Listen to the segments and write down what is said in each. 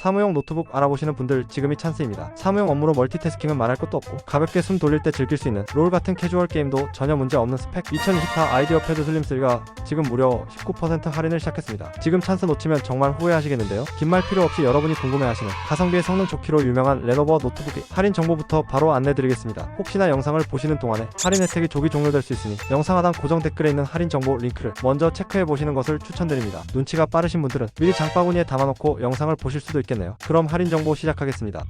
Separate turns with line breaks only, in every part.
사무용 노트북 알아보시는 분들 지금이 찬스입니다. 사무용 업무로 멀티태스킹은 말할 것도 없고 가볍게 숨 돌릴 때 즐길 수 있는 롤 같은 캐주얼 게임도 전혀 문제 없는 스펙 2024 아이디어 패드 슬림 3가 지금 무려 19% 할인을 시작했습니다. 지금 찬스 놓치면 정말 후회하시겠는데요. 긴 말 필요 없이 여러분이 궁금해하시는 가성비의 성능 좋기로 유명한 레노버 노트북의 할인 정보부터 바로 안내드리겠습니다. 혹시나 영상을 보시는 동안에 할인 혜택이 조기 종료될 수 있으니 영상 하단 고정 댓글에 있는 할인 정보 링크를 먼저 체크해 보시는 것을 추천드립니다. 눈치가 빠르신 분들은 미리 장바구니에 담아놓고 영상을 보실 수도 있겠 네요. 그럼 할인 정보 시작하겠습니다.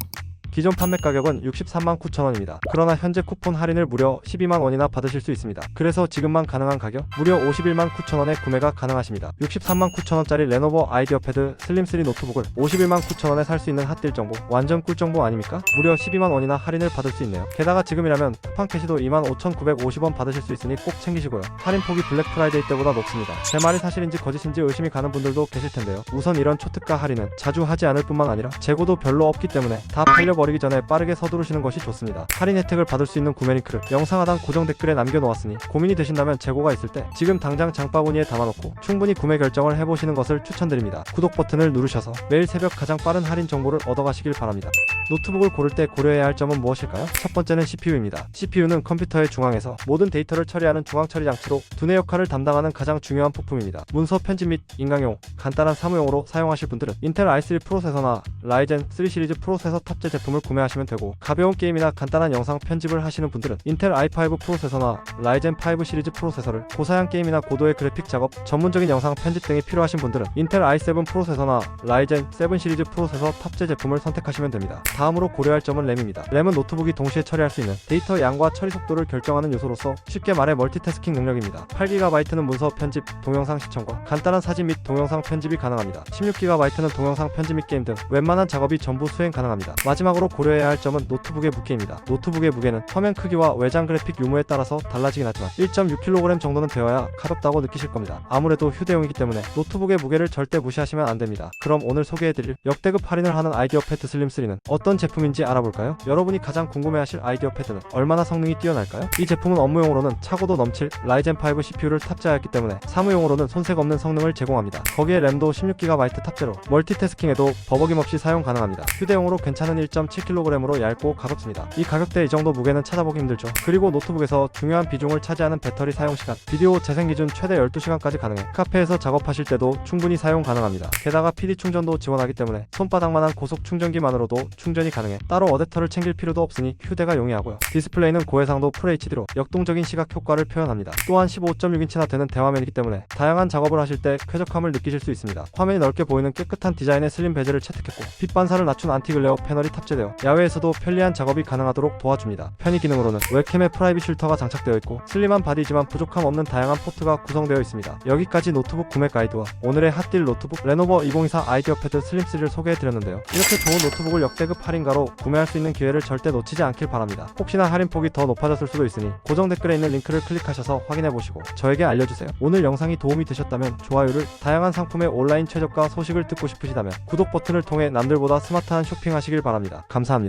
기존 판매 가격은 63만 9천원입니다. 그러나 현재 쿠폰 할인을 무려 12만 원이나 받으실 수 있습니다. 그래서 지금만 가능한 가격 무려 51만 9천원에 구매가 가능하십니다. 63만 9천원짜리 레노버 아이디어 패드 슬림3 노트북을 51만 9천원에 살 수 있는 핫딜 정보 완전 꿀 정보 아닙니까? 무려 12만 원이나 할인을 받을 수 있네요. 게다가 지금이라면 쿠팡 캐시도 2만 5,950원 받으실 수 있으니 꼭 챙기시고요. 할인 폭이 블랙 프라이데이 때보다 높습니다. 제 말이 사실인지 거짓인지 의심이 가는 분들도 계실 텐데요. 우선 이런 초특가 할인은 자주 하지 않을 뿐만 아니라 재고도 별로 없기 때문에 다 팔려버리 기 전에 빠르게 서두르시는 것이 좋습니다. 할인 혜택을 받을 수 있는 구매 링크를 영상 하단 고정 댓글에 남겨놓았으니 고민이 되신다면 재고가 있을 때 지금 당장 장바구니에 담아놓고 충분히 구매 결정을 해보시는 것을 추천드립니다. 구독 버튼을 누르셔서 매일 새벽 가장 빠른 할인 정보를 얻어가시길 바랍니다. 노트북을 고를 때 고려해야 할 점은 무엇일까요? 첫 번째는 CPU입니다. CPU는 컴퓨터의 중앙에서 모든 데이터를 처리하는 중앙 처리 장치로 두뇌 역할을 담당하는 가장 중요한 부품입니다. 문서 편집 및 인강용, 간단한 사무용으로 사용하실 분들은 인텔 i3 프로세서나 라이젠 3 시리즈 프로세서 탑재 제품 을 구매하시면 되고 가벼운 게임이나 간단한 영상 편집을 하시는 분들은 인텔 i5 프로세서나 라이젠 5 시리즈 프로세서를 고사양 게임이나 고도의 그래픽 작업, 전문적인 영상 편집 등이 필요하신 분들은 인텔 i7 프로세서나 라이젠 7 시리즈 프로세서 탑재 제품을 선택하시면 됩니다. 다음으로 고려할 점은 램입니다. 램은 노트북이 동시에 처리할 수 있는 데이터 양과 처리 속도를 결정하는 요소로서 쉽게 말해 멀티태스킹 능력입니다. 8GB는 문서 편집, 동영상 시청과 간단한 사진 및 동영상 편집이 가능합니다. 16GB는 동영상 편집 및 게임 등 웬만한 작업이 전부 수행 가능합니다. 마지막으로 고려해야 할 점은 노트북의 무게입니다. 노트북의 무게는 화면 크기와 외장 그래픽 유무에 따라서 달라지긴 하지만 1.6kg 정도는 되어야 가볍다고 느끼실 겁니다. 아무래도 휴대용이기 때문에 노트북의 무게를 절대 무시하시면 안 됩니다. 그럼 오늘 소개해드릴 역대급 할인을 하는 아이디어 패드 슬림 3는 어떤 제품인지 알아볼까요? 여러분이 가장 궁금해하실 아이디어 패드는 얼마나 성능이 뛰어날까요? 이 제품은 업무용으로는 차고도 넘칠 라이젠 5 CPU를 탑재하였기 때문에 사무용으로는 손색 없는 성능을 제공합니다. 거기에 램도 16GB 탑재로 멀티태스킹에도 버벅임 없이 사용 가능합니다. 휴대용으로 괜찮은 1.7kg으로 얇고 가볍습니다. 이 가격대에 이 정도 무게는 찾아보기 힘들죠. 그리고 노트북에서 중요한 비중을 차지하는 배터리 사용 시간, 비디오 재생 기준 최대 12시간까지 가능해 카페에서 작업하실 때도 충분히 사용 가능합니다. 게다가 PD 충전도 지원하기 때문에 손바닥만한 고속 충전기만으로도 충전이 가능해 따로 어댑터를 챙길 필요도 없으니 휴대가 용이하고요. 디스플레이는 고해상도 FHD로 역동적인 시각 효과를 표현합니다. 또한 15.6인치나 되는 대화면이기 때문에 다양한 작업을 하실 때 쾌적함을 느끼실 수 있습니다. 화면이 넓게 보이는 깨끗한 디자인의 슬림 베젤을 채택했고 빛 반사를 낮춘 안티글레어 패널이 탑재되어 야외에서도 편리한 작업이 가능하도록 도와줍니다. 편의 기능으로는 웹캠에 프라이빗 쉴터가 장착되어 있고 슬림한 바디지만 부족함 없는 다양한 포트가 구성되어 있습니다. 여기까지 노트북 구매 가이드와 오늘의 핫딜 노트북 레노버 2024 아이디어 패드 슬림 3를 소개해드렸는데요. 이렇게 좋은 노트북을 역대급 할인가로 구매할 수 있는 기회를 절대 놓치지 않길 바랍니다. 혹시나 할인폭이 더 높아졌을 수도 있으니 고정 댓글에 있는 링크를 클릭하셔서 확인해보시고 저에게 알려주세요. 오늘 영상이 도움이 되셨다면 좋아요를 다양한 상품의 온라인 최저가 소식을 듣고 싶으시다면 구독 버튼을 통해 남들보다 스마트한 쇼핑하시길 바랍니다. 감사합니다.